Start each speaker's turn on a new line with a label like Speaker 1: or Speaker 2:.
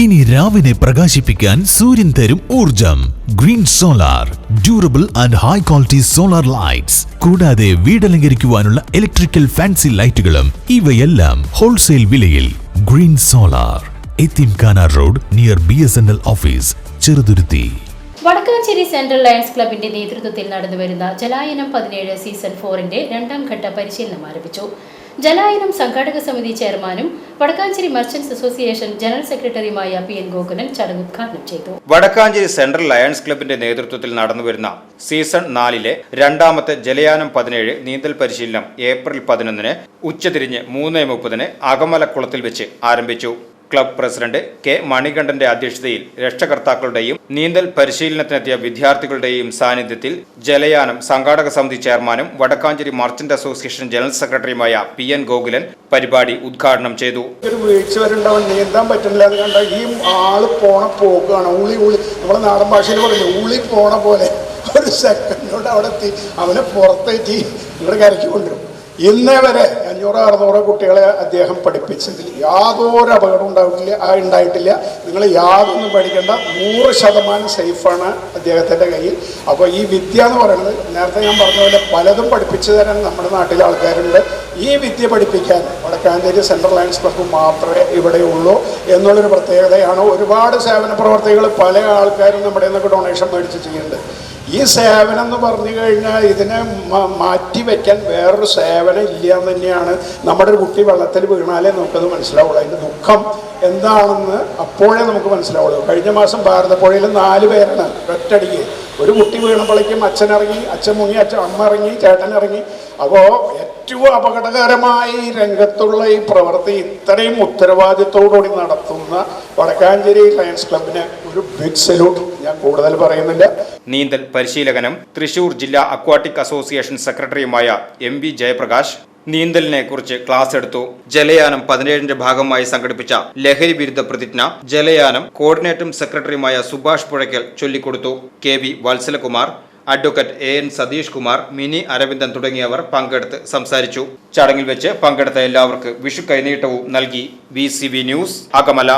Speaker 1: ഇനി രാവിനെ പ്രകാശിപ്പിക്കാൻ സൂര്യൻ തരും ഊർജം green solar durable and high quality solar lights കൂടാതെ വീടലങ്കരിക്കുവാനുള്ള ഇലക്ട്രിക്കൽ ഫാൻസി ലൈറ്റുകളും ഇവയെല്ലാം ഹോൾസെയിൽ വിലയിൽ. Green solar എത്തിംഖാന road near B S N L office Cheruthuruthy.
Speaker 2: Vadakkanchery central lions ക്ലബിന്റെ നേതൃത്വത്തിൽ നടന്നുവരുന്ന ജലായനം പതിനേഴ് സീസൺ ഫോറിന്റെ രണ്ടാം ഘട്ട പരിശീലനം ആരംഭിച്ചു. ജലായനം സംഘാടക സമിതി ചെയർമാനും വടക്കാഞ്ചേരി മർച്ചന്റ്സ് അസോസിയേഷൻ ജനറൽ സെക്രട്ടറിയുമായ പി എൻ ഗോകുലൻ ചടങ്ങ് ഉദ്ഘാടനം ചെയ്തു.
Speaker 3: വടക്കാഞ്ചേരി സെൻട്രൽ ലയൺസ് ക്ലബിന്റെ നേതൃത്വത്തിൽ നടന്നുവരുന്ന സീസൺ നാലിലെ രണ്ടാമത്തെ ജലയാനം പതിനേഴ് നീന്തൽ പരിശീലനം ഏപ്രിൽ പതിനൊന്നിന് ഉച്ചതിരിഞ്ഞ് മൂന്ന് മുപ്പതിന് അകമലക്കുളത്തിൽ വെച്ച് ആരംഭിച്ചു. ക്ലബ് പ്രസിഡന്റ് കെ മണികണ്ഠന്റെ അധ്യക്ഷതയിൽ രക്ഷകർത്താക്കളുടെയും നീന്തൽ പരിശീലനത്തിനെത്തിയ വിദ്യാർത്ഥികളുടെയും സാന്നിധ്യത്തിൽ ജലയാനം സംഘാടക സമിതി ചെയർമാനും വടക്കാഞ്ചേരി മർച്ചന്റ് അസോസിയേഷൻ ജനറൽ സെക്രട്ടറിയുമായ പി എൻ ഗോകുലൻ പരിപാടി ഉദ്ഘാടനം ചെയ്തു.
Speaker 4: ഒരു നീന്താൻ പറ്റുന്നില്ല എന്ന് കണ്ട ഈ ആൾ പോണ പോക്കാണ്. ഉളി ഉളി. നമ്മുടെ നാടൻ ഭാഷയിൽ പറഞ്ഞു ഉളി പോണ പോലെ. ഒരു സെക്കൻഡോട് അവിടെ എത്തി. അവനെ പുറത്തേറ്റി ഇവിടെ കരയ്ക്ക് കൊണ്ടുവരും ഇന്നേ വരെ അഞ്ഞൂറ് അറുന്നൂറ് കുട്ടികളെ അദ്ദേഹം പഠിപ്പിച്ചതിൽ യാതൊരു അപകടം ഉണ്ടാവില്ല ഉണ്ടായിട്ടില്ല. നിങ്ങൾ യാതൊന്നും പഠിക്കേണ്ട നൂറ് ശതമാനം സേഫാണ് അദ്ദേഹത്തിന്റെ കയ്യിൽ. അപ്പോൾ ഈ വിദ്യ എന്ന് പറയുന്നത് നേരത്തെ ഞാൻ പറഞ്ഞ പോലെ പലതും പഠിപ്പിച്ചു തരാൻ നമ്മുടെ നാട്ടിലെ ആൾക്കാരുണ്ട്. ഈ വിദ്യ പഠിപ്പിക്കാൻ വടക്കാഞ്ചേരി സെൻട്രൽ ലയൻസ് ക്ലബ്ബ് മാത്രമേ ഇവിടെ ഉള്ളൂ എന്നുള്ളൊരു പ്രത്യേകതയാണ്. ഒരുപാട് സേവന പ്രവർത്തികൾ പല ആൾക്കാരും നമ്മുടെ നിന്നൊക്കെ ഡൊണേഷൻ മേടിച്ച് ചെയ്യുന്നുണ്ട്. ഈ സേവനം എന്ന് പറഞ്ഞു കഴിഞ്ഞാൽ ഇതിനെ മാറ്റി വയ്ക്കാൻ വേറൊരു സേവനം ഇല്ല എന്ന് തന്നെയാണ് നമ്മുടെ ഒരു കുട്ടി വെള്ളത്തിൽ വീണാലേ നമുക്കത് മനസ്സിലാവുള്ളൂ. അതിന്റെ ദുഃഖം എന്താണെന്ന് അപ്പോഴേ നമുക്ക് മനസ്സിലാവുള്ളൂ. കഴിഞ്ഞ മാസം ഭാരതപ്പുഴയിൽ നാല് പേരാണ് ഒറ്റടിക്ക് ഒരു കുട്ടി വീണപ്പോഴേക്കും അച്ഛൻ ഇറങ്ങി അച്ഛൻ മുങ്ങി അച്ഛൻ അമ്മ ഇറങ്ങി ചേട്ടൻ ഇറങ്ങി. അപ്പോൾ ഏറ്റവും അപകടകരമായ രംഗത്തുള്ള ഈ പ്രവൃത്തി ഇത്രയും ഉത്തരവാദിത്തോടുകൂടി നടത്തുന്ന വടക്കാഞ്ചേരി ലയൺസ് ക്ലബിന് ഒരു ബിഗ് സല്യൂട്ട് ഞാൻ കൂടുതൽ പറയുന്നില്ല.
Speaker 3: നീന്തൽ പരിശീലകനും തൃശൂർ ജില്ലാ അക്വാട്ടിക് അസോസിയേഷൻ സെക്രട്ടറിയുമായ എം വി ജയപ്രകാശ് നീന്തലിനെ കുറിച്ച് ക്ലാസ് എടുത്തു. ജലയാനം പതിനേഴിന്റെ ഭാഗമായി സംഘടിപ്പിച്ച ലഹരി വിരുദ്ധ പ്രതിജ്ഞ ജലയാനം കോർഡിനേറ്ററും സെക്രട്ടറിയുമായ സുഭാഷ് പുഴയ്ക്കൽ ചൊല്ലിക്കൊടുത്തു. K V Vatsalakumar advocate A N Satheesh Kumar Mini Aravindan തുടങ്ങിയവർ പങ്കെടുത്ത് സംസാരിച്ചു. ചടങ്ങിൽ വെച്ച് പങ്കെടുത്ത എല്ലാവർക്കും വിഷു കൈനീട്ടവും നൽകി വി ന്യൂസ് അകമല.